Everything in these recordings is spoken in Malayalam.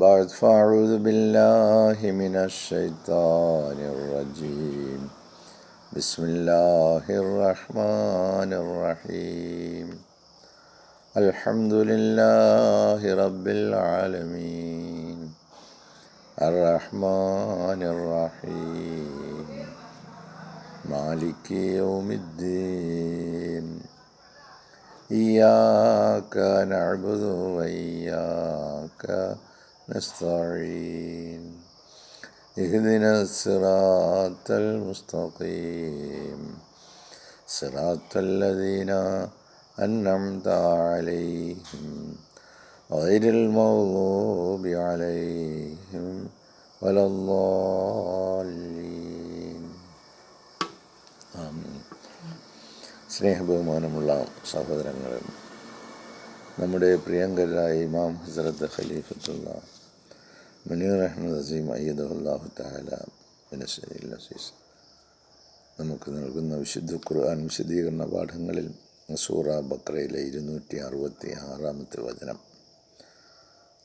بعد فأعوذ بالله من الشيطان الرجيم. بسم الله الرحمن الرحيم. الحمد لله رب العالمين. الرحمن الرحيم. مالك يوم الدين. إياك نعبد وإياك نستعين اهدنا الصراط المستقيم صراط الذين أنعمت عليهم غير المغضوب عليهم ولا الضالين آمين സ്നേഹബഹുമാനമുള്ള സഹോദരങ്ങളും നമ്മുടെ പ്രിയങ്കരായ ഇമാം ഹസരത്ത് ഖലീഫത്തുള്ള മുനീർ അഹമ്മദ് അസീം അയ്യദുല്ലാഹു താല അസീസ് നമുക്ക് നൽകുന്ന വിശുദ്ധ ഖുർആൻ വിശദീകരണ പാഠങ്ങളിൽ സൂറ ബക്രയിലെ ഇരുന്നൂറ്റി അറുപത്തി ആറാമത്തെ വചനം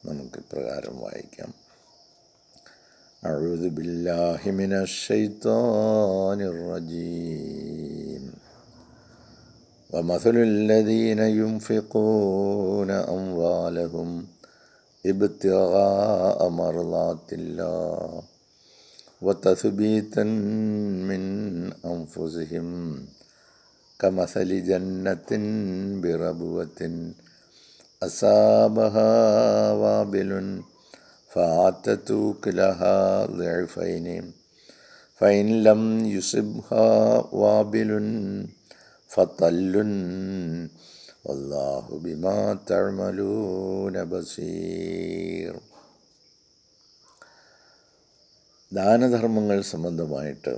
നമുക്ക് പ്രകാരം വായിക്കാം أعوذ بالله من الشيطان الرجيم ومثل الذين ينفقون أموالهم إبتغاء مرضات الله وتثبيتا من أنفسهم كمثل جنة بربوة أصابها وابل فآتت أكلها ضعفين فإن لم يصبها وابل فطل വല്ലാഹു ബിമാ ദാനധർമ്മങ്ങൾ സംബന്ധമായിട്ട്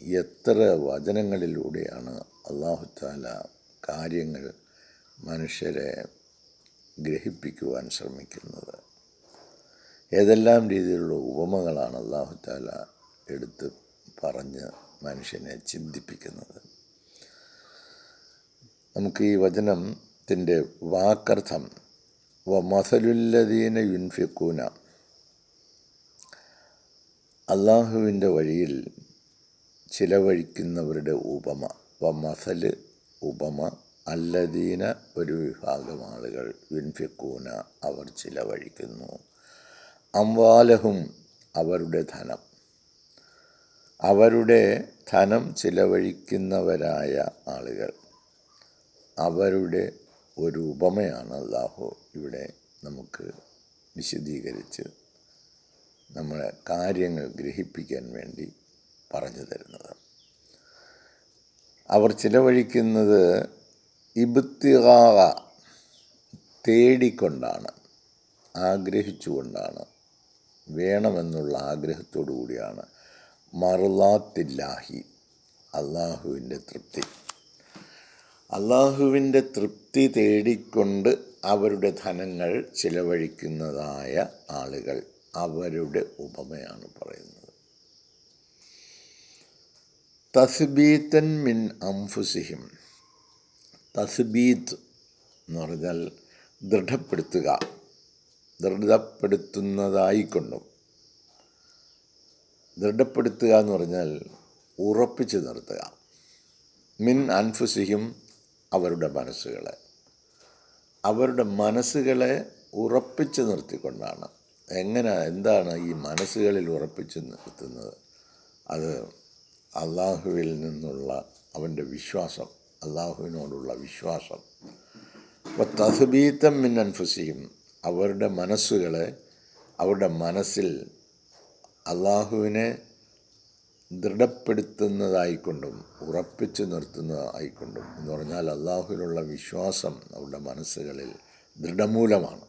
എത്ര വചനങ്ങളിലൂടെയാണ് അള്ളാഹു താല കാര്യങ്ങൾ മനുഷ്യരെ ഗ്രഹിപ്പിക്കുവാൻ ശ്രമിക്കുന്നത്? ഏതെല്ലാം രീതിയിലുള്ള ഉപമകളാണ് അള്ളാഹു താല എടുത്ത് പറഞ്ഞ് മനുഷ്യനെ ചിന്തിപ്പിക്കുന്നത്? നമുക്ക് ഈ വചനത്തിന്റെ വാക്കർത്ഥം വ മസലുല്ലദീന യുൻഫിക്കൂന അള്ളാഹുവിന്റെ വഴിയിൽ ചിലവഴിക്കുന്നവരുടെ ഉപമ. വ മസൽ ഉപമ. അല്ലദീന ഒരു വിഭാഗം ആളുകൾ യുൻഫിക്കൂന അവർ ചിലവഴിക്കുന്നു. അംവാലഹും അവരുടെ ധനം. അവരുടെ ധനം ചിലവഴിക്കുന്നവരായ ആളുകൾ അവരുടെ ഒരു ഉപമയാണ് അള്ളാഹു ഇവിടെ നമുക്ക് വിശദീകരിച്ച് നമ്മളെ കാര്യങ്ങൾ ഗ്രഹിപ്പിക്കാൻ വേണ്ടി പറഞ്ഞു തരുന്നത്. അവർ ചിലവഴിക്കുന്നത് ഇബത്തികാക തേടിക്കൊണ്ടാണ് ആഗ്രഹിച്ചുകൊണ്ടാണ് വേണമെന്നുള്ള ആഗ്രഹത്തോടു കൂടിയാണ് മറുലാത്തില്ലാഹി അള്ളാഹുവിന്റെ തൃപ്തി. അള്ളാഹുവിന്റെ തൃപ്തി തേടിക്കൊണ്ട് അവരുടെ ധനങ്ങൾ ചിലവഴിക്കുന്നതായ ആളുകൾ അവരുടെ ഉപമയാണ് പറയുന്നത്. തസ്ബീത്തൻ മിൻ അംഫുസിഹിം. തസ്ബീത്ത് എന്ന് പറഞ്ഞാൽ ദൃഢപ്പെടുത്തുക ദൃഢപ്പെടുത്തുന്നതായിക്കൊണ്ടും. ദൃഢപ്പെടുത്തുക എന്ന് പറഞ്ഞാൽ ഉറപ്പിച്ചു നിർത്തുക. മിൻ അൻഫുസിഹിം അവരുടെ മനസ്സുകളെ. അവരുടെ മനസ്സുകളെ ഉറപ്പിച്ചു നിർത്തിക്കൊണ്ടാണ്. എങ്ങനെ എന്താണ് ഈ മനസ്സുകളിൽ ഉറപ്പിച്ചു നിർത്തുന്നത്? അത് അള്ളാഹുവിൽ നിന്നുള്ള അവന്റെ വിശ്വാസം അള്ളാഹുവിനോടുള്ള വിശ്വാസം. അപ്പോൾ തസ്ബീത്തം മിൻ അൻഫുസിയും അവരുടെ മനസ്സുകളെ അവരുടെ മനസ്സിൽ അള്ളാഹുവിനെ ദൃഢപ്പെടുത്തുന്നതായിക്കൊണ്ടും ഉറപ്പിച്ചു നിർത്തുന്നതായിക്കൊണ്ടും എന്ന് പറഞ്ഞാൽ അള്ളാഹുവിലുള്ള വിശ്വാസം അവരുടെ മനസ്സുകളിൽ ദൃഢമൂലമാണ്.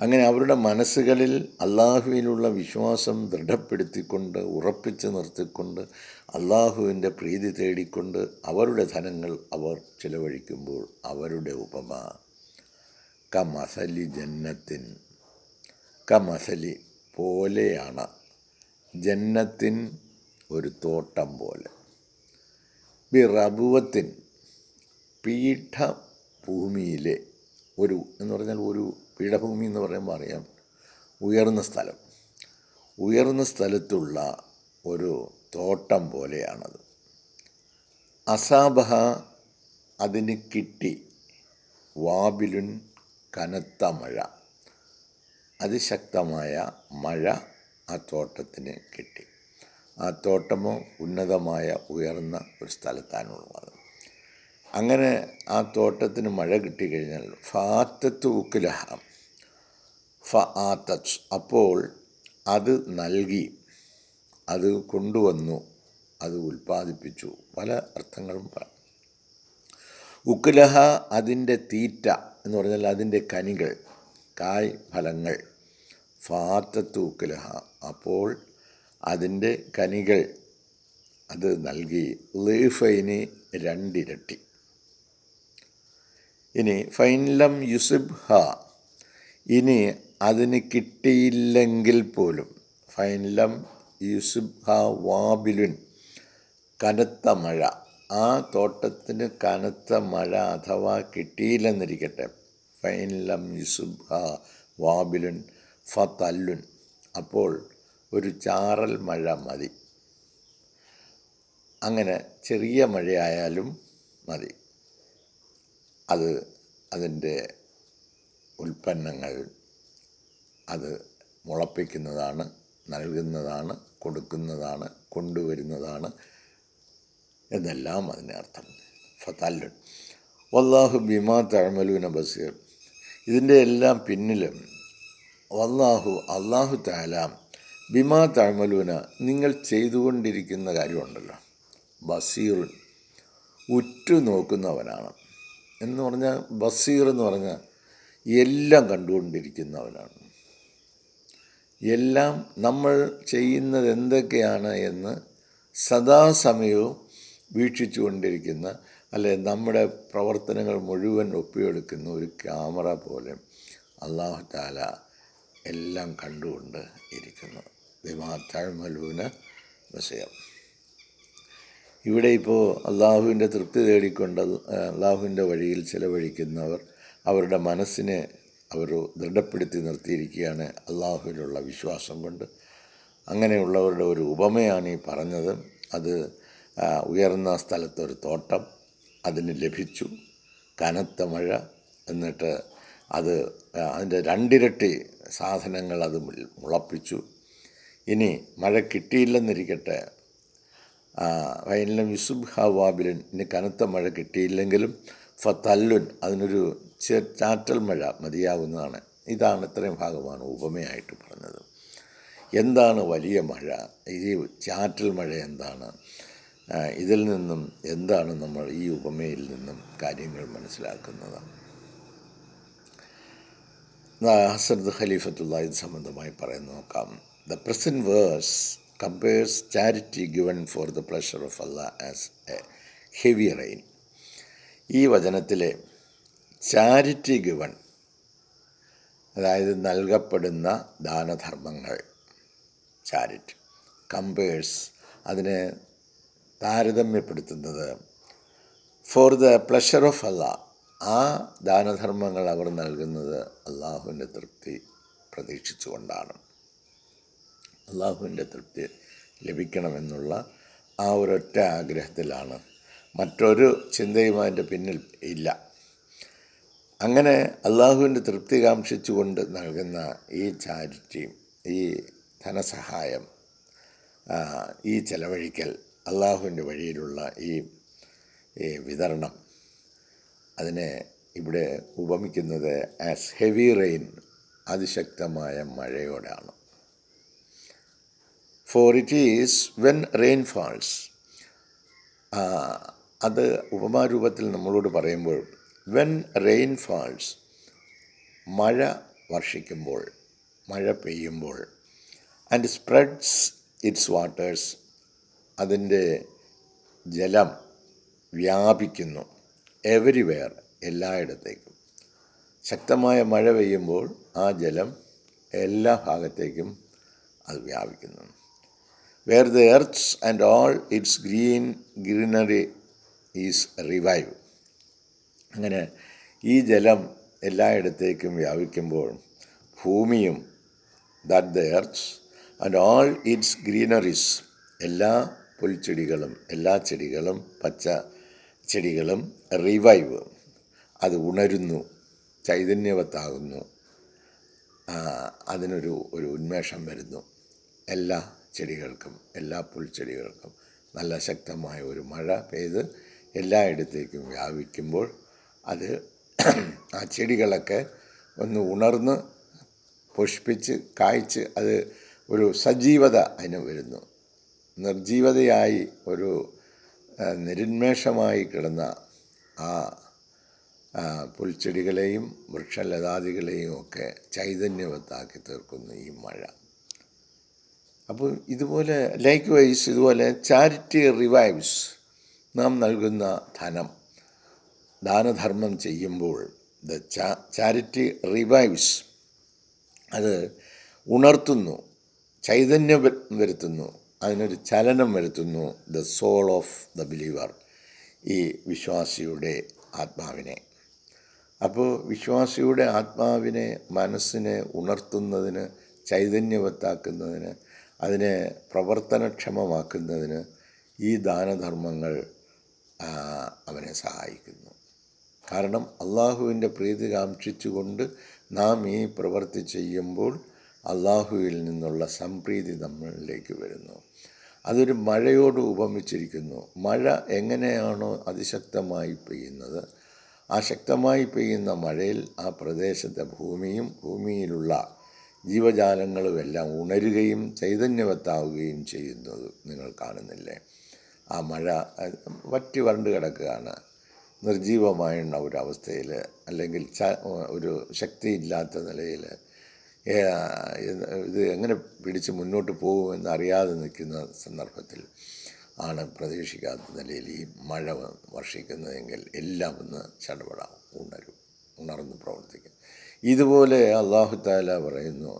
അങ്ങനെ അവരുടെ മനസ്സുകളിൽ അള്ളാഹുവിലുള്ള വിശ്വാസം ദൃഢപ്പെടുത്തിക്കൊണ്ട് ഉറപ്പിച്ചു നിർത്തിക്കൊണ്ട് അള്ളാഹുവിന്റെ പ്രീതി തേടിക്കൊണ്ട് അവരുടെ ധനങ്ങൾ അവർ ചിലവഴിക്കുമ്പോൾ അവരുടെ ഉപമ കമസലി ജന്നത്തിൻ കമസലി പോലെയാണ് ജന്നത്തിൻ ഒരു തോട്ടം പോലെ. ബി റബുവത്തിൻ പീഠഭൂമിയിലെ ഒരു എന്ന് പറഞ്ഞാൽ ഒരു പീഠഭൂമി എന്ന് പറയുമ്പോൾ അറിയാം ഉയർന്ന സ്ഥലം. ഉയർന്ന സ്ഥലത്തുള്ള ഒരു തോട്ടം പോലെയാണത്. അസാബഹ അതിന് കിട്ടി വാബിലുൻ കനത്ത മഴ. അതിശക്തമായ മഴ ആ തോട്ടത്തിന് കിട്ടി. ആ തോട്ടമോ ഉന്നതമായ ഉയർന്ന ഒരു സ്ഥലത്താണുള്ളത് അങ്ങനെ ആ തോട്ടത്തിന് മഴ കിട്ടിക്കഴിഞ്ഞാൽ ഫാത്തത്ത് ഉക്കുലഹ ഫ ആത്തച്ച് അപ്പോൾ അത് നൽകി അത് കൊണ്ടുവന്നു അത് ഉൽപ്പാദിപ്പിച്ചു. പല അർത്ഥങ്ങളും പറഞ്ഞു ഉക്കുലഹ അതിന്റെ തീറ്റ എന്ന് പറഞ്ഞാൽ അതിന്റെ കനികൾ കായ് ഫലങ്ങൾ. ഫാത്തത്ത് ഉക്കുലഹ അപ്പോൾ അതിന്റെ കനികൾ അത് നൽകി. ലീഫൈന് രണ്ടിരട്ടി. ഇനി ഫൈൻലം യുസുബ് ഹ. ഇനി അതിന് കിട്ടിയില്ലെങ്കിൽ പോലും ഫൈൻലം യുസുബ് ഹ വാബിലുൻ കനത്ത മഴ. ആ തോട്ടത്തിന് കനത്ത മഴ അഥവാ കിട്ടിയില്ലെന്നിരിക്കട്ടെ. ഫൈൻലം യുസുബ് ഹ വാബിലുൻ ഫ തല്ലുൻ അപ്പോൾ ഒരു ചാറൽ മഴ മതി. അങ്ങനെ ചെറിയ മഴയായാലും മതി. അത് അതിന്റെ ഉൽപ്പന്നങ്ങൾ അത് മുളപ്പിക്കുന്നതാണ് നൽകുന്നതാണ് കൊടുക്കുന്നതാണ് കൊണ്ടുവരുന്നതാണ് എന്നെല്ലാം അതിനർത്ഥം അർത്ഥം. ഫതാലുൻ വല്ലാഹു ബിമാ തഴമലൂന ബസീർ. ഇതിന്റെ എല്ലാം പിന്നിലും വല്ലാഹു അള്ളാഹു താലാം ബിമാ താമലൂന നിങ്ങൾ ചെയ്തുകൊണ്ടിരിക്കുന്ന കാര്യമുണ്ടല്ലോ. ബസീറുൻ ഉറ്റുനോക്കുന്നവനാണ് എന്ന് പറഞ്ഞാൽ ബസീർ എന്ന് പറഞ്ഞാൽ എല്ലാം കണ്ടുകൊണ്ടിരിക്കുന്നവനാണ്. എല്ലാം നമ്മൾ ചെയ്യുന്നത് എന്തൊക്കെയാണ് എന്ന് സദാസമയവും വീക്ഷിച്ചു കൊണ്ടിരിക്കുന്ന അല്ലെ നമ്മുടെ പ്രവർത്തനങ്ങൾ മുഴുവൻ ഒപ്പിയെടുക്കുന്ന ഒരു ക്യാമറ പോലെ അള്ളാഹു താല എല്ലാം കണ്ടുകൊണ്ട് ഇരിക്കുന്നു. ബിമാ വിഷയം ഇവിടെ ഇപ്പോൾ അള്ളാഹുവിന്റെ തൃപ്തി തേടിക്കൊണ്ട് അള്ളാഹുവിന്റെ വഴിയിൽ ചിലവഴിക്കുന്നവർ അവരുടെ മനസ്സിനെ അവർ ദൃഢപ്പെടുത്തി നിർത്തിയിരിക്കുകയാണ് അള്ളാഹുവിലുള്ള വിശ്വാസം കൊണ്ട്. അങ്ങനെയുള്ളവരുടെ ഒരു ഉപമയാണ് ഈ പറഞ്ഞത്. അത് ഉയർന്ന സ്ഥലത്തൊരു തോട്ടം അതിന് ലഭിച്ചു. കനത്ത മഴ എന്നിട്ട് അത് അതിന്റെ രണ്ടിരട്ടി സാധനങ്ങൾ അത് മുളപ്പിച്ചു. ഇനി മഴ കിട്ടിയില്ലെന്നിരിക്കട്ടെ. വയലിലും യുസുബ് ഹവാബിലൻ ഇനി കനത്ത മഴ കിട്ടിയില്ലെങ്കിലും ഫത്തല്ലുൻ അതിനൊരു ചാറ്റൽ മഴ മതിയാവുന്നതാണ്. ഇതാണ് ഇത്രയും ഭാഗമാണ് ഉപമയായിട്ട് പറഞ്ഞത്. എന്താണ് വലിയ മഴ? ഈ ചാറ്റൽ മഴ എന്താണ്? ഇതിൽ നിന്നും എന്താണ് നമ്മൾ ഈ ഉപമയിൽ നിന്നും കാര്യങ്ങൾ മനസ്സിലാക്കുന്നത്? ഹസരത് ഖലീഫത്തുള്ള ഇത് സംബന്ധമായി പറയുന്ന നോക്കാം. The present verse compares charity given for the pleasure of Allah as a heavy rain ഈ വചനത്തിലെ ചാരിറ്റി ഗിവൺ അതായത് നൽകപ്പെടുന്ന ദാനധർമ്മങ്ങൾ ചാരിറ്റി കമ്പേഴ്സ് അതിനെ താരതമ്യപ്പെടുത്തുന്നത് for the pleasure of Allah ആ ദാനധർമ്മങ്ങൾ അവർ നൽകുന്നത് അള്ളാഹുവിന്റെ തൃപ്തി പ്രതീക്ഷിച്ചുകൊണ്ടാണ്. അള്ളാഹുവിന്റെ തൃപ്തി ലഭിക്കണമെന്നുള്ള ആ ഒരൊറ്റ ആഗ്രഹത്തിലാണ്. മറ്റൊരു ചിന്തയും അതിന്റെ പിന്നിൽ ഇല്ല. അങ്ങനെ അള്ളാഹുവിന്റെ തൃപ്തി കാക്ഷിച്ചുകൊണ്ട് നൽകുന്ന ഈ ചാരിറ്റി ഈ ധനസഹായം ഈ ചെലവഴിക്കൽ അള്ളാഹുവിന്റെ വഴിയിലുള്ള ഈ വിതരണം അതിനെ ഇവിടെ ഉപമിക്കുന്നത് ആസ് ഹെവി റെയിൻ അതിശക്തമായ മഴയോടാണ്. For it is when rain falls അത് ഉപമാരൂപത്തിൽ നമ്മളോട് പറയുമ്പോൾ വെൻ റെയിൻ ഫാൾസ് മഴ വർഷിക്കുമ്പോൾ മഴ പെയ്യുമ്പോൾ ആൻഡ് സ്പ്രെഡ്സ് ഇറ്റ്സ് വാട്ടേഴ്സ് അതിന്റെ ജലം വ്യാപിക്കുന്നു. എവരിവെയർ എല്ലായിടത്തേക്കും. ശക്തമായ മഴ പെയ്യുമ്പോൾ ആ ജലം എല്ലാ ഭാഗത്തേക്കും അത് വ്യാപിക്കുന്നു. Where the earth's and all its green greenery is revive അങ്ങനെ ഈ ജലം എല്ലായിടത്തേക്കും വ്യാപിക്കുമ്പോൾ ഭൂമിയും that the earth's and all its greeneries എല്ലാ പുൽച്ചെടികളും എല്ലാ ചെടികളും പച്ച ചെടികളും റിവൈവ് അത് ഉണരുന്നു ചൈതന്യവത്താകുന്നു. അതിനൊരു ഒരു ഉന്മേഷം വരുന്നു. എല്ലാ ചെടികൾക്കും എല്ലാ പുൽച്ചെടികൾക്കും നല്ല ശക്തമായ ഒരു മഴ പെയ്ത് എല്ലായിടത്തേക്കും വ്യാപിക്കുമ്പോൾ അത് ആ ചെടികളൊക്കെ ഒന്ന് ഉണർന്ന് പുഷ്പിച്ച് കായ്ച്ച് അത് ഒരു സജീവത അതിന് വരുന്നു. നിർജീവതയായി ഒരു നിരുന്മേഷമായി കിടന്ന ആ പുൽച്ചെടികളെയും വൃക്ഷലതാദികളെയും ഒക്കെ ചൈതന്യവത്താക്കി തീർക്കുന്നു ഈ മഴ. അപ്പോൾ ഇതുപോലെ ലൈക്ക് വൈസ് ഇതുപോലെ ചാരിറ്റി റിവൈവ്സ് നാം നൽകുന്ന ധനം ദാനധർമ്മം ചെയ്യുമ്പോൾ ദ ചാരിറ്റി റിവൈവ്സ് അത് ഉണർത്തുന്നു ചൈതന്യം വരുത്തുന്നു. അതിനൊരു ചലനം വരുത്തുന്നു the soul of the believer ഈ വിശ്വാസിയുടെ ആത്മാവിനെ. അപ്പോൾ വിശ്വാസിയുടെ ആത്മാവിനെ മനസ്സിനെ ഉണർത്തുന്നതിന് ചൈതന്യവത്താക്കുന്നതിന് അതിനെ പ്രവർത്തനക്ഷമമാക്കുന്നതിന് ഈ ദാനധർമ്മങ്ങൾ അവനെ സഹായിക്കുന്നു. കാരണം അള്ളാഹുവിന്റെ പ്രീതി കാക്ഷിച്ചുകൊണ്ട് നാം ഈ പ്രവൃത്തി ചെയ്യുമ്പോൾ അള്ളാഹുവിൽ നിന്നുള്ള സംപ്രീതി നമ്മളിലേക്ക് വരുന്നു. അതൊരു മഴയോട് ഉപമിച്ചിരിക്കുന്നു. മഴ എങ്ങനെയാണോ അതിശക്തമായി പെയ്യുന്നത് ആ ശക്തമായി പെയ്യുന്ന മഴയിൽ ആ പ്രദേശത്തെ ഭൂമിയും ഭൂമിയിലുള്ള ജീവജാലങ്ങളുമെല്ലാം ഉണരുകയും ചൈതന്യവത്താവുകയും ചെയ്യുന്നത് നിങ്ങൾ കാണുന്നില്ലേ? ആ മഴ വറ്റി വരണ്ട് കിടക്കുകയാണ്. നിർജീവമായുള്ള ഒരു അല്ലെങ്കിൽ ഒരു ശക്തിയില്ലാത്ത നിലയിൽ ഇത് എങ്ങനെ പിടിച്ച് മുന്നോട്ട് പോകുമെന്ന് അറിയാതെ നിൽക്കുന്ന സന്ദർഭത്തിൽ ആണ് പ്രതീക്ഷിക്കാത്ത നിലയിൽ ഈ മഴ വർഷിക്കുന്നതെങ്കിൽ എല്ലാം ഒന്ന് ചടപടാം ഉണരും ഉണർന്ന് പ്രവർത്തിക്കും. ഇതുപോലെ അള്ളാഹു താല പറയുന്നു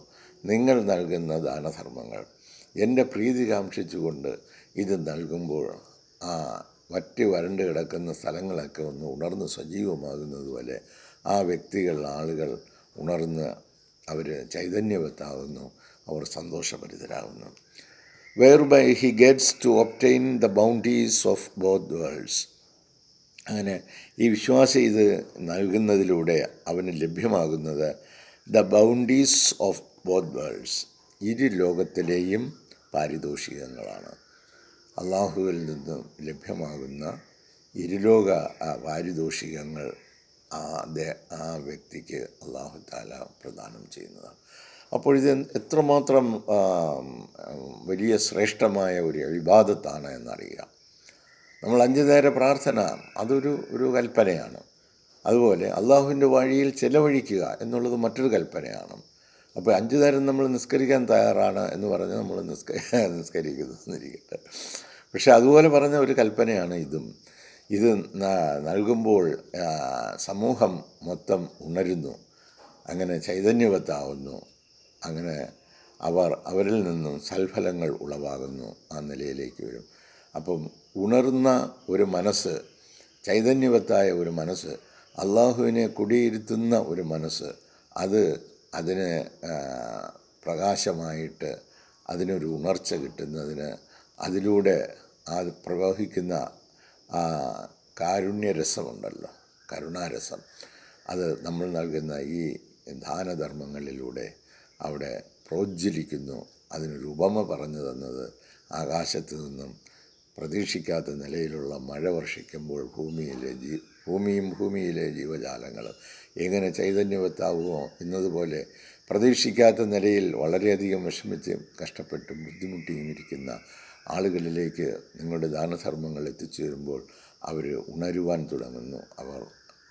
നിങ്ങൾ നൽകുന്ന ദാനധർമ്മങ്ങൾ എന്റെ പ്രീതി കാക്ഷിച്ചുകൊണ്ട് ഇത് നൽകുമ്പോൾ ആ മറ്റ് വരണ്ട് കിടക്കുന്ന സ്ഥലങ്ങളൊക്കെ ഒന്ന് ഉണർന്ന് സജീവമാകുന്നതുപോലെ ആ വ്യക്തികൾ ആളുകൾ ഉണർന്ന് അവർ ചൈതന്യവത്താവുന്നു അവർ സന്തോഷഭരിതരാകുന്നു. Whereby he gets to obtain the bounties of both worlds അങ്ങനെ ഈ വിശ്വാസം ഇത് നൽകുന്നതിലൂടെ അവന് ലഭ്യമാകുന്നത് the bounties of both worlds ഇരു ലോകത്തിലെയും പാരിതോഷികങ്ങളാണ്. അള്ളാഹുവിൽ നിന്നും ലഭ്യമാകുന്ന ഇരുലോക പാരിതോഷികങ്ങൾ ആ ആ വ്യക്തിക്ക് അള്ളാഹു താല പ്രദാനം ചെയ്യുന്നതാണ്. അപ്പോൾ ഇത് എത്രമാത്രം വലിയ ശ്രേഷ്ഠമായ ഒരു വിവാദത്താണ് എന്നറിയുക. നമ്മൾ അഞ്ചു നേര പ്രാർത്ഥന അതൊരു ഒരു കൽപ്പനയാണ്. അതുപോലെ അള്ളാഹുവിന്റെ വഴിയിൽ ചെലവഴിക്കുക എന്നുള്ളത് മറ്റൊരു കൽപ്പനയാണ്. അപ്പോൾ അഞ്ചു നേരം നമ്മൾ നിസ്കരിക്കാൻ തയ്യാറാണ് എന്ന് പറഞ്ഞ് നമ്മൾ നിസ്ക നിസ്കരിക്കുന്നു എന്നിരിക്കട്ടെ. പക്ഷേ അതുപോലെ പറഞ്ഞ ഒരു കൽപ്പനയാണ് ഇതും. ഇത് നൽകുമ്പോൾ സമൂഹം മൊത്തം ഉണരുന്നു. അങ്ങനെ ചൈതന്യവത്താവുന്നു. അങ്ങനെ അവർ അവരിൽ നിന്നും സൽഫലങ്ങൾ ഉളവാകുന്നു ആ നിലയിലേക്ക് വരും. അപ്പം ഉണർന്ന ഒരു മനസ്സ് ചൈതന്യവത്തായ ഒരു മനസ്സ് അള്ളാഹുവിനെ കുടിയിരുത്തുന്ന ഒരു മനസ്സ് അത് അതിന് പ്രകാശമായിട്ട് അതിനൊരു ഉണർച്ച കിട്ടുന്നതിന് അതിലൂടെ ആ പ്രവഹിക്കുന്ന ആ കാരുണ്യരസമുണ്ടല്ലോ കരുണാരസം. അത് നമ്മൾ നൽകുന്ന ഈ ദാനധർമ്മങ്ങളിലൂടെ അവിടെ പ്രോജ്വലിക്കുന്നു. അതിനൊരു ഉപമ പറഞ്ഞു തന്നത് ആകാശത്തു നിന്നും പ്രതീക്ഷിക്കാത്ത നിലയിലുള്ള മഴ വർഷിക്കുമ്പോൾ ഭൂമിയിലെ ജീ ഭൂമിയും ഭൂമിയിലെ ജീവജാലങ്ങളും എങ്ങനെ ചൈതന്യവത്താവുമോ എന്നതുപോലെ പ്രതീക്ഷിക്കാത്ത നിലയിൽ വളരെയധികം വിഷമിച്ച് കഷ്ടപ്പെട്ടും ബുദ്ധിമുട്ടിയും ഇരിക്കുന്ന ആളുകളിലേക്ക് നിങ്ങളുടെ ദാനധർമ്മങ്ങൾ എത്തിച്ചേരുമ്പോൾ അവർ ഉണരുവാൻ തുടങ്ങുന്നു. അവർ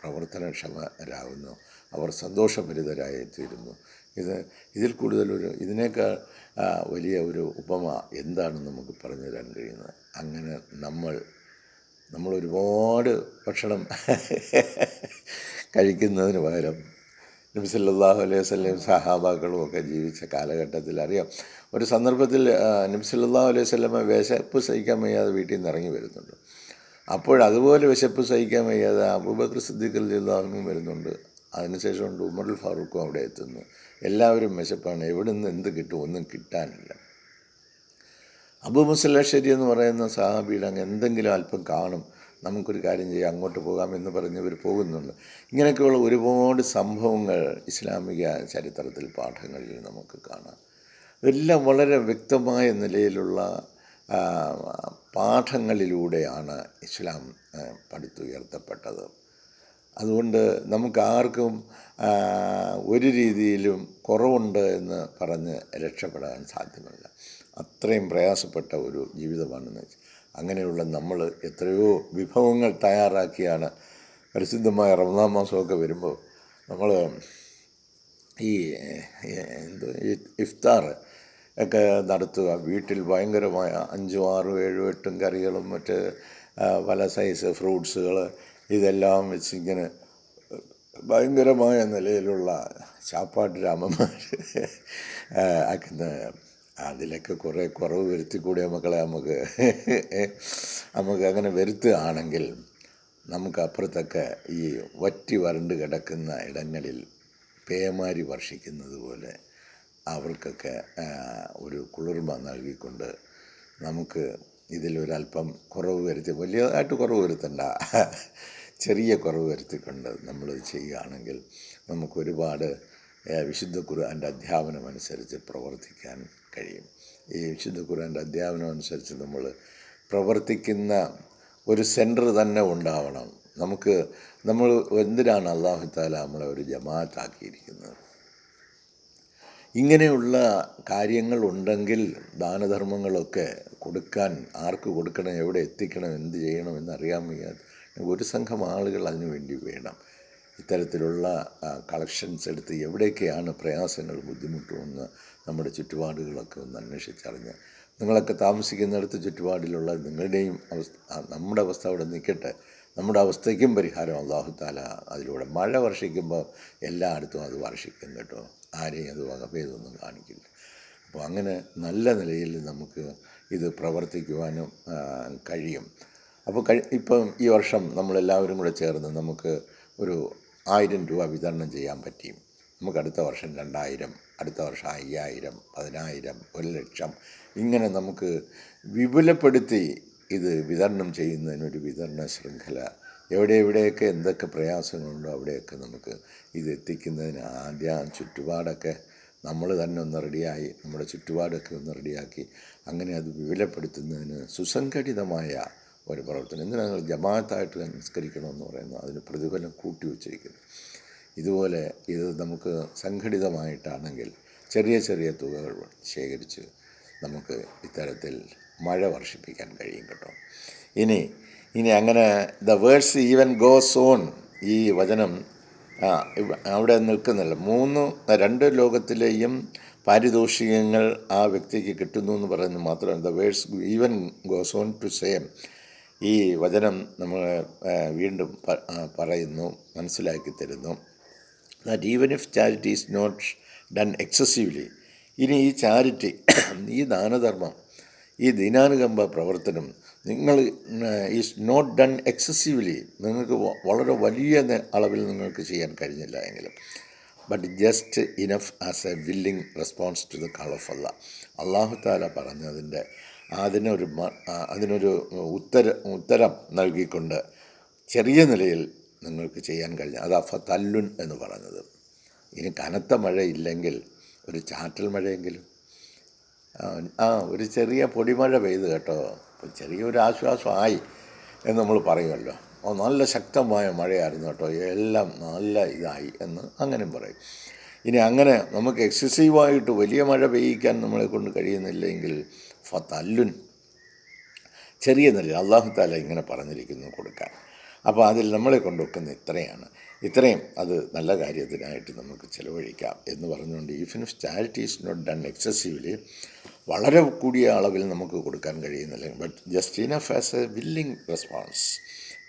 പ്രവർത്തനക്ഷമരാകുന്നു. അവർ സന്തോഷഭരിതരായി തീരുന്നു ഇത് ഇതിൽ കൂടുതലൊരു ഇതിനേക്കാൾ വലിയ ഒരു ഉപമ എന്താണെന്ന് നമുക്ക് പറഞ്ഞു തരാൻ കഴിയുന്നത്? അങ്ങനെ നമ്മൾ നമ്മൾ ഒരുപാട് ഭക്ഷണം കഴിക്കുന്നതിന് പകരം നബി അലൈഹി വസ്ലം സഹാബാക്കളും ഒക്കെ ജീവിച്ച കാലഘട്ടത്തിൽ അറിയാം. ഒരു സന്ദർഭത്തിൽ നബി അലൈഹി വസല്ലമ വിശപ്പ് സഹിക്കാൻ വയ്യാതെ വീട്ടിൽ നിന്ന് ഇറങ്ങി വരുന്നുണ്ട്. അപ്പോൾ അതുപോലെ വിശപ്പ് സഹിക്കാൻ വയ്യാതെ അബൂബക്കർ സിദ്ദീഖ് റളിയല്ലാഹുവിനും വരുന്നുണ്ട്. അതിനുശേഷം ഉമറുൽ ഫാറൂഖും അവിടെ എത്തുന്നു. എല്ലാവരും വിശപ്പാണ്. എവിടെ നിന്ന് എന്ത് കിട്ടും? ഒന്നും കിട്ടാനില്ല. അബു മുസല്ലശ്ശേരി എന്ന് പറയുന്ന സഹാബിയുടെ അങ്ങ് എന്തെങ്കിലും അല്പം കാണും. നമുക്കൊരു കാര്യം ചെയ്യാം അങ്ങോട്ട് പോകാം എന്ന് പറഞ്ഞ് ഇവർ പോകുന്നുണ്ട്. ഇങ്ങനെയൊക്കെയുള്ള ഒരുപാട് സംഭവങ്ങൾ ഇസ്ലാമിക ചരിത്രത്തിൽ പാഠങ്ങളിൽ നമുക്ക് കാണാം. ഇതെല്ലാം വളരെ വ്യക്തമായ നിലയിലുള്ള പാഠങ്ങളിലൂടെയാണ് ഇസ്ലാം പഠിത്തുയർത്തപ്പെട്ടത്. അതുകൊണ്ട് നമുക്ക് ആർക്കും ഒരു രീതിയിലും കുറവുണ്ട് എന്ന് പറഞ്ഞ് രക്ഷപ്പെടാൻ സാധ്യമല്ല. അത്രയും പ്രയാസപ്പെട്ട ഒരു ജീവിതമാണെന്ന് വെച്ചാൽ അങ്ങനെയുള്ള നമ്മൾ എത്രയോ വിഭവങ്ങൾ തയ്യാറാക്കിയാണ് പരിശുദ്ധമായ റമദാൻ മാസമൊക്കെ വരുമ്പോൾ നമ്മൾ ഈ എന്തോ ഇഫ്താർ ഒക്കെ നടത്തുക. വീട്ടിൽ ഭയങ്കരമായ അഞ്ചും ആറും ഏഴും എട്ടും കറികളും മറ്റ് പല സൈസ് ഫ്രൂട്ട്സുകൾ ഇതെല്ലാം വെച്ച് ഇങ്ങനെ ഭയങ്കരമായ നിലയിലുള്ള ചാപ്പാട്ട് രാമന്മാർ ആക്കുന്ന അതിലൊക്കെ കുറേ കുറവ് വരുത്തിക്കൂടെ മക്കളെ നമുക്ക്. നമുക്ക് അങ്ങനെ വരുത്തുകയാണെങ്കിൽ നമുക്ക് അപ്പുറത്തൊക്കെ ഈ വറ്റി വരണ്ട് കിടക്കുന്ന ഇടങ്ങളിൽ പേമാരി വർഷിക്കുന്നത് പോലെ അവർക്കൊക്കെ ഒരു കുളിർമ നൽകിക്കൊണ്ട് നമുക്ക് ഇതിലൊരല്പം കുറവ് വരുത്തി വലിയതായിട്ട് കുറവ് വരുത്തണ്ട. ചെറിയ കുറവ് വരുത്തിക്കൊണ്ട് നമ്മൾ ചെയ്യുകയാണെങ്കിൽ നമുക്കൊരുപാട് വിശുദ്ധ ഖുർആന്റെ അധ്യാപനം അനുസരിച്ച് പ്രവർത്തിക്കാൻ കഴിയും. ഈ വിശുദ്ധ ഖുറാന്റെ അധ്യാപനം അനുസരിച്ച് നമ്മൾ പ്രവർത്തിക്കുന്ന ഒരു സെന്റർ തന്നെ ഉണ്ടാവണം. നമുക്ക് നമ്മൾ എന്തിനാണ് അള്ളാഹു താല നമ്മളെ ഒരു ജമാഅത്താക്കിയിരിക്കുന്നത്? ഇങ്ങനെയുള്ള കാര്യങ്ങൾ ഉണ്ടെങ്കിൽ ദാനധർമ്മങ്ങളൊക്കെ കൊടുക്കാൻ ആർക്ക് കൊടുക്കണം എവിടെ എത്തിക്കണം എന്ത് ചെയ്യണം എന്നറിയാൻ വയ്യാതെ ഒരു സംഘം ആളുകൾ അതിനു വേണ്ടി വേണം. ഇത്തരത്തിലുള്ള കളക്ഷൻസ് എടുത്ത് എവിടെയൊക്കെയാണ് പ്രയാസങ്ങൾ ബുദ്ധിമുട്ടുമെന്ന് നമ്മുടെ ചുറ്റുപാടുകളൊക്കെ ഒന്ന് അന്വേഷിച്ചറിഞ്ഞ്. നിങ്ങളൊക്കെ താമസിക്കുന്നിടത്ത് ചുറ്റുപാടിലുള്ള നിങ്ങളുടെയും അവസ്ഥ നമ്മുടെ അവസ്ഥ അവിടെ നിൽക്കട്ടെ. നമ്മുടെ അവസ്ഥയ്ക്കും പരിഹാരം അള്ളാഹു താല അതിലൂടെ. മഴ വർഷിക്കുമ്പോൾ എല്ലായിടത്തും അത് വർഷിക്കും കേട്ടോ. ആരെയും അത് വകഭേദമൊന്നും കാണിക്കില്ല. അപ്പോൾ അങ്ങനെ നല്ല നിലയിൽ നമുക്ക് ഇത് പ്രവർത്തിക്കുവാനും കഴിയും. അപ്പോൾ കഴി ഇപ്പം ഈ വർഷം നമ്മളെല്ലാവരും കൂടെ ചേർന്ന് നമുക്ക് ഒരു ആയിരം രൂപ വിതരണം ചെയ്യാൻ പറ്റി. നമുക്ക് അടുത്ത വർഷം രണ്ടായിരം. അടുത്ത വർഷം അയ്യായിരം പതിനായിരം ഒരു ലക്ഷം. ഇങ്ങനെ നമുക്ക് വിപുലപ്പെടുത്തി ഇത് വിതരണം ചെയ്യുന്നതിനൊരു വിതരണ ശൃംഖല. എവിടെ എവിടെയൊക്കെ എന്തൊക്കെ പ്രയാസങ്ങളുണ്ടോ അവിടെയൊക്കെ നമുക്ക് ഇത് എത്തിക്കുന്നതിന് ആദ്യം ചുറ്റുപാടൊക്കെ നമ്മൾ തന്നെ ഒന്ന് റെഡിയായി നമ്മുടെ ചുറ്റുപാടൊക്കെ ഒന്ന് റെഡിയാക്കി അങ്ങനെ അത് വിപുലപ്പെടുത്തുന്നതിന് സുസംഘടിതമായ ഒരു പ്രവർത്തനം. എന്തിനാണ് ജമാഅത്തായിട്ട് നിസ്കരിക്കണമെന്ന് പറയുന്നത്? അതിന് പ്രതിഫലം കൂട്ടി വച്ചിരിക്കുന്നു. ഇതുപോലെ ഇത് നമുക്ക് സംഘടിതമായിട്ടാണെങ്കിൽ ചെറിയ ചെറിയ തുകകൾ ശേഖരിച്ച് നമുക്ക് ഇത്തരത്തിൽ മഴ വർഷിപ്പിക്കാൻ കഴിയും കേട്ടോ. ഇനി ഇനി അങ്ങനെ the verse even goes on ഈ വചനം അവിടെ നിൽക്കുന്നില്ല. മൂന്ന് രണ്ട് ലോകത്തിലെയും പാരിതോഷികങ്ങൾ ആ വ്യക്തിക്ക് കിട്ടുന്നു എന്ന് പറയുന്നത് മാത്രമല്ല the verse even goes on to same ഈ വചനം നമ്മൾ വീണ്ടും പറയുന്നു മനസ്സിലാക്കി തരുന്നു. That even if charity is not done excessively ഇനി ഈ ചാരിറ്റി ഈ ദാനധർമ്മം ഈ ദിനാനുകമ്പ പ്രവർത്തനം നിങ്ങൾ ഈസ് നോട്ട് ഡൺ എക്സസീവ്ലി നിങ്ങൾക്ക് വളരെ വലിയ അളവിൽ നിങ്ങൾക്ക് ചെയ്യാൻ കഴിഞ്ഞില്ല എങ്കിലും. But just enough as a willing response to the call of Allah അള്ളാഹു താല പറഞ്ഞതിന്റെ അതിനൊരു അതിനൊരു ഉത്തര ഉത്തരം നൽകിക്കൊണ്ട് ചെറിയ നിലയിൽ നിങ്ങൾക്ക് ചെയ്യാൻ കഴിഞ്ഞ അത് അഫ തല്ലുൻ എന്ന് പറഞ്ഞത്. ഇനി കനത്ത മഴയില്ലെങ്കിൽ ഒരു ചാറ്റൽ മഴയെങ്കിലും. ആ, ഒരു ചെറിയ പൊടിമഴ പെയ്ത് കേട്ടോ. ചെറിയൊരു ആശ്വാസമായി എന്ന് നമ്മൾ പറയുമല്ലോ. ഓ നല്ല ശക്തമായ മഴയായിരുന്നു കേട്ടോ. എല്ലാം നല്ല ഇതായി എന്ന് അങ്ങനെയും പറയും. ഇനി അങ്ങനെ നമുക്ക് എക്സസീവായിട്ട് വലിയ മഴ പെയ്യിക്കാൻ നമ്മളെ കൊണ്ട് കഴിയുന്നില്ലെങ്കിൽ ഫത്തല്ലുൻ ചെറിയ നിലയിൽ അള്ളാഹു താല ഇങ്ങനെ പറഞ്ഞിരിക്കുന്നു കൊടുക്കാൻ. അപ്പോൾ അതിൽ നമ്മളെ കൊണ്ടുവെക്കുന്ന ഇത്രയാണ്. ഇത്രയും അത് നല്ല കാര്യത്തിനായിട്ട് നമുക്ക് ചിലവഴിക്കാം എന്ന് പറഞ്ഞുകൊണ്ട് even if charity is not done excessively വളരെ കൂടിയ അളവിൽ നമുക്ക് കൊടുക്കാൻ കഴിയുന്നില്ല. But just enough as a willing response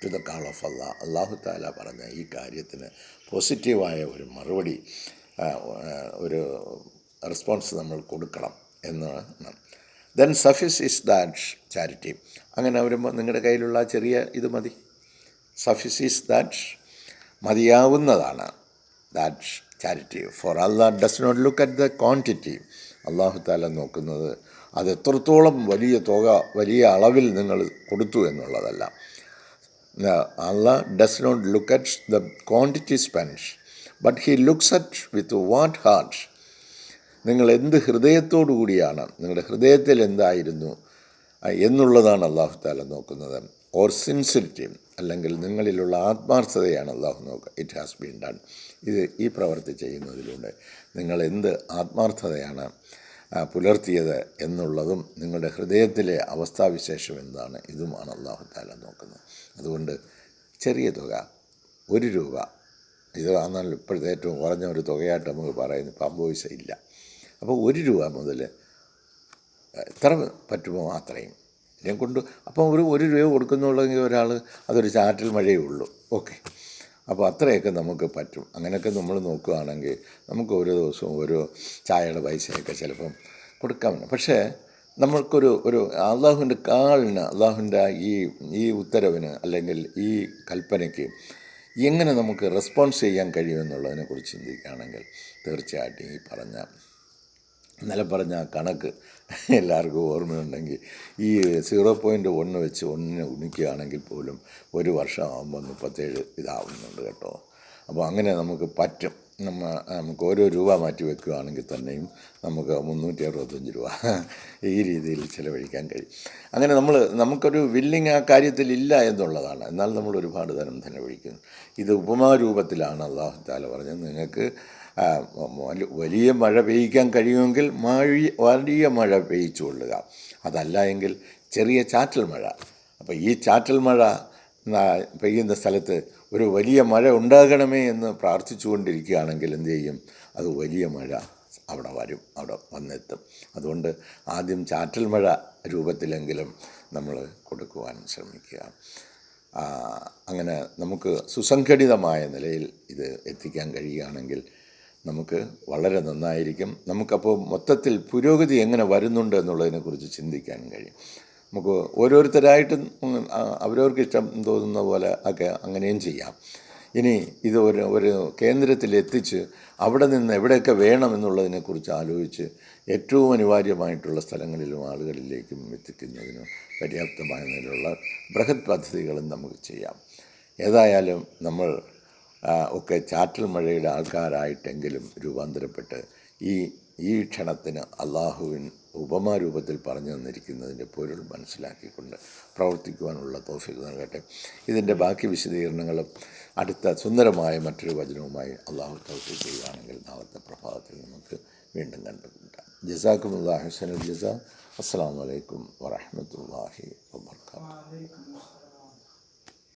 to the call of Allah അള്ളാഹു താല പറഞ്ഞ ഈ കാര്യത്തിന് പോസിറ്റീവായ ഒരു മറുപടി ഒരു റെസ്പോൺസ് നമ്മൾ കൊടുക്കണം എന്നാണ്. Then suffices is that charity അങ്ങനെ വരുമ്പോൾ നിങ്ങളുടെ കയ്യിലുള്ള ചെറിയ ഇത് മതി. Suffices is that മതിയാവുന്നതാണ്. That charity. For Allah does not look at the quantity അള്ളാഹു താല നോക്കുന്നത് അത് എത്രത്തോളം വലിയ തുക വലിയ അളവിൽ നിങ്ങൾ കൊടുത്തു എന്നുള്ളതല്ല. Allah does not look at the quantity spent but he looks at with what heart നിങ്ങൾ എന്ത് ഹൃദയത്തോടു കൂടിയാണ് നിങ്ങളുടെ ഹൃദയത്തിൽ എന്തായിരുന്നു എന്നുള്ളതാണ് അള്ളാഹു താല നോക്കുന്നത്. ഓർ സിൻസിരിറ്റി അല്ലെങ്കിൽ നിങ്ങളിലുള്ള ആത്മാർത്ഥതയാണ് അള്ളാഹു നോക്കുക. ഇറ്റ് ഹാസ് ബീൻ ഡൺ ഇത് ഈ പ്രവൃത്തി ചെയ്യുന്നതിലൂടെ നിങ്ങൾ എന്ത് ആത്മാർത്ഥതയാണ് പുലർത്തിയത് എന്നുള്ളതും നിങ്ങളുടെ ഹൃദയത്തിലെ അവസ്ഥാവിശേഷം എന്താണ് ഇതുമാണ് അള്ളാഹു താല നോക്കുന്നത്. അതുകൊണ്ട് ചെറിയ തുക ഒരു രൂപ ഇത് എന്നാൽ ഇപ്പോഴത്തെ ഏറ്റവും കുറഞ്ഞ ഒരു തുകയായിട്ട് നമുക്ക് പറയുന്നു പൈസ ഇല്ല. അപ്പോൾ ഒരു രൂപ മുതൽ എത്ര പറ്റുമോ അത്രയും. ഇതിനെ കൊണ്ട് അപ്പം ഒരു ഒരു രൂപ കൊടുക്കുന്നുള്ളെങ്കിൽ ഒരാൾ അതൊരു ചാറ്റൽ മഴയേ ഉള്ളൂ. ഓക്കെ. അപ്പോൾ അത്രയൊക്കെ നമുക്ക് പറ്റും. അങ്ങനെയൊക്കെ നമ്മൾ നോക്കുകയാണെങ്കിൽ നമുക്ക് ഓരോ ദിവസവും ഓരോ ചായയുടെ പൈസയൊക്കെ ചിലപ്പം കൊടുക്കാം പക്ഷേ നമ്മൾക്കൊരു ഒരു അള്ളാഹുവിന്റെ കാളിന് അള്ളാഹുവിന്റെ ഈ ഈ ഉത്തരവിന് അല്ലെങ്കിൽ ഈ കൽപ്പനയ്ക്ക് എങ്ങനെ നമുക്ക് റെസ്പോൺസ് ചെയ്യാൻ കഴിയുമെന്നുള്ളതിനെക്കുറിച്ച് ചിന്തിക്കുകയാണെങ്കിൽ തീർച്ചയായിട്ടും ഈ പറഞ്ഞ ഇന്നലെ പറഞ്ഞ കണക്ക് എല്ലാവർക്കും ഓർമ്മയുണ്ടെങ്കിൽ ഈ സീറോ പോയിന്റ് ഒന്ന് വെച്ച് ഒന്നിനെ ഉണിക്കുകയാണെങ്കിൽ പോലും ഒരു വർഷമാകുമ്പോൾ മുപ്പത്തേഴ് ഇതാവുന്നുണ്ട് കേട്ടോ. അപ്പോൾ അങ്ങനെ നമുക്ക് പറ്റും. നമ്മ നമുക്ക് ഓരോ രൂപ മാറ്റി വെക്കുകയാണെങ്കിൽ തന്നെയും നമുക്ക് മുന്നൂറ്റി അറുപത്തഞ്ച് രൂപ ഈ രീതിയിൽ ചിലവഴിക്കാൻ കഴിയും. അങ്ങനെ നമ്മൾ നമുക്കൊരു വില്ലിങ് ആ കാര്യത്തിൽ ഇല്ല എന്നുള്ളതാണ്. എന്നാൽ നമ്മൾ ഒരുപാട് തരം ചിലവഴിക്കുന്നു ഇത് ഉപമാരൂപത്തിലാണ് അള്ളാഹു താല പറഞ്ഞത്. നിങ്ങൾക്ക് വലിയ മഴ പെയ്യിക്കാൻ കഴിയുമെങ്കിൽ മഴ വലിയ മഴ പെയ്യിച്ചു കൊള്ളുക. അതല്ല എങ്കിൽ ചെറിയ ചാറ്റൽ മഴ. അപ്പോൾ ഈ ചാറ്റൽ മഴ പെയ്യുന്ന സ്ഥലത്ത് ഒരു വലിയ മഴ ഉണ്ടാകണമേ എന്ന് പ്രാർത്ഥിച്ചുകൊണ്ടിരിക്കുകയാണെങ്കിൽ എന്ത് ചെയ്യും? അത് വലിയ മഴ അവിടെ വരും അവിടെ വന്നെത്തും. അതുകൊണ്ട് ആദ്യം ചാറ്റൽ മഴ രൂപത്തിലെങ്കിലും നമ്മൾ കൊടുക്കുവാൻ ശ്രമിക്കുക. അങ്ങനെ നമുക്ക് സുസംഘടിതമായ നിലയിൽ ഇത് എത്തിക്കാൻ കഴിയുകയാണെങ്കിൽ നമുക്ക് വളരെ നന്നായിരിക്കും. നമുക്കപ്പോൾ മൊത്തത്തിൽ പുരോഗതി എങ്ങനെ വരുന്നുണ്ട് എന്നുള്ളതിനെക്കുറിച്ച് ചിന്തിക്കാൻ കഴിയും. നമുക്ക് ഓരോരുത്തരായിട്ടും അവരവർക്ക് ഇഷ്ടം തോന്നുന്ന പോലെ ഒക്കെ അങ്ങനെയും ചെയ്യാം. ഇനി ഇത് ഒരു ഒരു കേന്ദ്രത്തിൽ എത്തിച്ച് അവിടെ നിന്ന് എവിടെയൊക്കെ വേണം എന്നുള്ളതിനെക്കുറിച്ച് ആലോചിച്ച് ഏറ്റവും അനിവാര്യമായിട്ടുള്ള സ്ഥലങ്ങളിലും ആളുകളിലേക്കും എത്തിക്കുന്നതിന് പര്യാപ്തമായ നിലയിലുള്ള ബൃഹത് പദ്ധതികളും നമുക്ക് ചെയ്യാം. ഏതായാലും നമ്മൾ ഒക്കെ ചാറ്റൽ മഴയുടെ ആൾക്കാരായിട്ടെങ്കിലും രൂപാന്തരപ്പെട്ട് ഈ ഈ ക്ഷണത്തിന് അള്ളാഹുവിൻ ഉപമാരൂപത്തിൽ പറഞ്ഞു തന്നിരിക്കുന്നതിന്റെ പൊരുൾ മനസ്സിലാക്കിക്കൊണ്ട് പ്രവർത്തിക്കുവാനുള്ള തോഫിക് നൽകട്ടെ. ഇതിന്റെ ബാക്കി വിശദീകരണങ്ങളും അടുത്ത സുന്ദരമായ മറ്റൊരു വചനവുമായി അള്ളാഹു തോഫി ചെയ്യുകയാണെങ്കിൽ നാളത്തെ പ്രഭാതത്തിൽ നമുക്ക് വീണ്ടും കണ്ടുമുട്ടാം. ജസാക്കുമുള്ള ഹസനുൽ ജസ. അസ്സാം വലൈക്കും വറഹമത്തല്ലാഹി വാത്തു